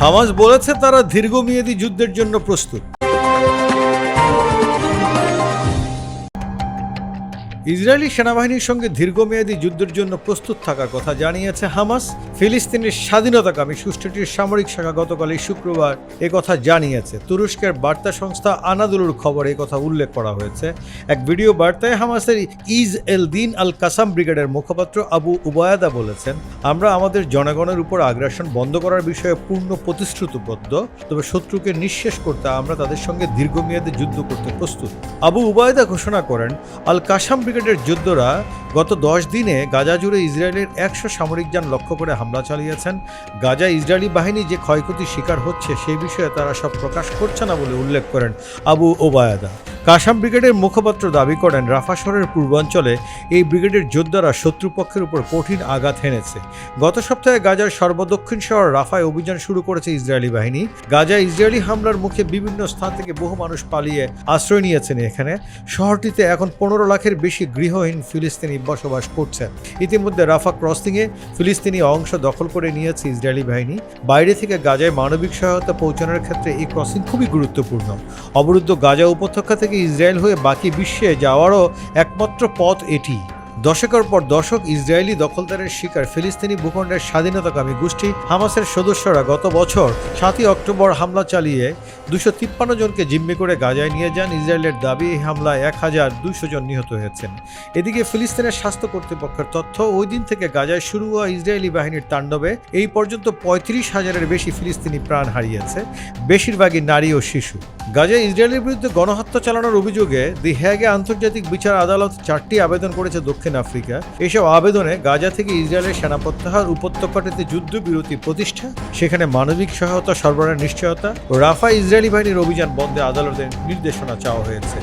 Hamas বলেছে তারা দীর্ঘমেয়াদী যুদ্ধের জন্য প্রস্তুত। ইসরায়েলি সেনাবাহিনীর সঙ্গে দীর্ঘমেয়াদী যুদ্ধের জন্য প্রস্তুত থাকার কথা জানিয়েছে হামাস। ফিলিস্তিনের স্বাধীনতাকামী সুষ্ঠুটির সামরিক শাখা গতকাল এই শুক্রবার কথা জানিয়েছে। তুরস্কের বার্তা সংস্থা আনাদুলুর খবরে কথা উল্লেখ করা হয়েছে। এক ভিডিও বার্তায় হামাসের ইজ এল দিন আল কাসাম ব্রিগেডের মুখপাত্র আবু উবায়াদা বলেছেন, আমরা আমাদের জনগণের উপর আগ্রাসন বন্ধ করার বিষয়ে পূর্ণ প্রতিশ্রুতিবদ্ধ, তবে শত্রুকে নিঃশেষ করতে আমরা তাদের সঙ্গে দীর্ঘমেয়াদী যুদ্ধ করতে প্রস্তুত। আবু উবায়দা ঘোষণা করেন, আল কাসাম ব্রিগেডের যোদ্ধারা গত দশ দিনে গাজা জুড়ে ইসরায়েলের একশো সামরিক যান লক্ষ্য করে হামলা চালিয়েছেন। গাজা ইসরায়েলি বাহিনী যে ক্ষয়ক্ষতির শিকার হচ্ছে সেই বিষয়ে তারা সব প্রকাশ করছে না বলে উল্লেখ করেন আবু ওবায়দা। কাসাম ব্রিগেডের মুখপাত্র দাবি করেন, রাফা শহরের পূর্বাঞ্চলে এই ব্রিগেডের যোদ্ধারা শত্রুপক্ষের উপর কঠিন আঘাত হেনেছে। গত সপ্তাহে গাজার সর্বদক্ষিণ শহর রাফায় অভিযান শুরু করেছে ইসরায়েলি বাহিনী। গাজা ইসরায়েলি হামলার মুখে বিভিন্ন স্থান থেকে বহু মানুষ পালিয়ে আশ্রয় নিয়েছেন এখানে। শহরটিতে এখন পনেরো লাখের বেশি গৃহহীন ফিলিস্তিনি বসবাস করছেন ইতিমধ্যে রাফা ক্রসিংয়ে ফিলিস্তিনি অংশ দখল করে নিয়েছে ইসরায়েলি বাহিনী। বাইরে থেকে গাজায় মানবিক সহায়তা পৌঁছানোর ক্ষেত্রে এই ক্রসিং খুবই গুরুত্বপূর্ণ। অবরুদ্ধ গাজা উপত্যকা থেকে ইসরায়েল হয়ে বাকি বিশ্বে যাওয়ারও একমাত্র পথ এটি। দশকের পর দশক ইসরায়েলি দখলদারের শিকার ফিলিস্তিনি ভূখণ্ডের স্বাধীনতাকামী গোষ্ঠী হামাসের সদস্যরা গত বছর সাতই অক্টোবর হামলা চালিয়ে দুশো তিপ্পান্ন জনকে জিম্মি করে গাজায় নিয়ে যান ইসরায়েলের দাবি, এই হামলায় এক হাজার দুশো জন নিহত হয়েছেন। এদিকে ফিলিস্তিনের স্বাস্থ্য কর্তৃপক্ষের তথ্য, ওই দিন থেকে গাজায় শুরু হওয়া ইসরায়েলি বাহিনীর তাণ্ডবে এই পর্যন্ত পঁয়ত্রিশ হাজারের বেশি ফিলিস্তিনি প্রাণ হারিয়েছে, বেশিরভাগই নারী ও শিশু। গাজায় ইসরায়েলের বিরুদ্ধে গণহত্যা চালানোর অভিযোগে দি হ্যাগে আন্তর্জাতিক বিচার আদালত চারটি আবেদন করেছে দক্ষিণ আফ্রিকা। এসব আবেদনে গাজা থেকে ইসরায়েলের সেনা প্রত্যাহার, উপত্যকাটিতে যুদ্ধবিরতি প্রতিষ্ঠা, সেখানে মানবিক সহায়তা সরবরাহের নিশ্চয়তা রাফা ইসরায়েলি বাহিনীর অভিযান বন্ধে আদালতের নির্দেশনা চাওয়া হয়েছে।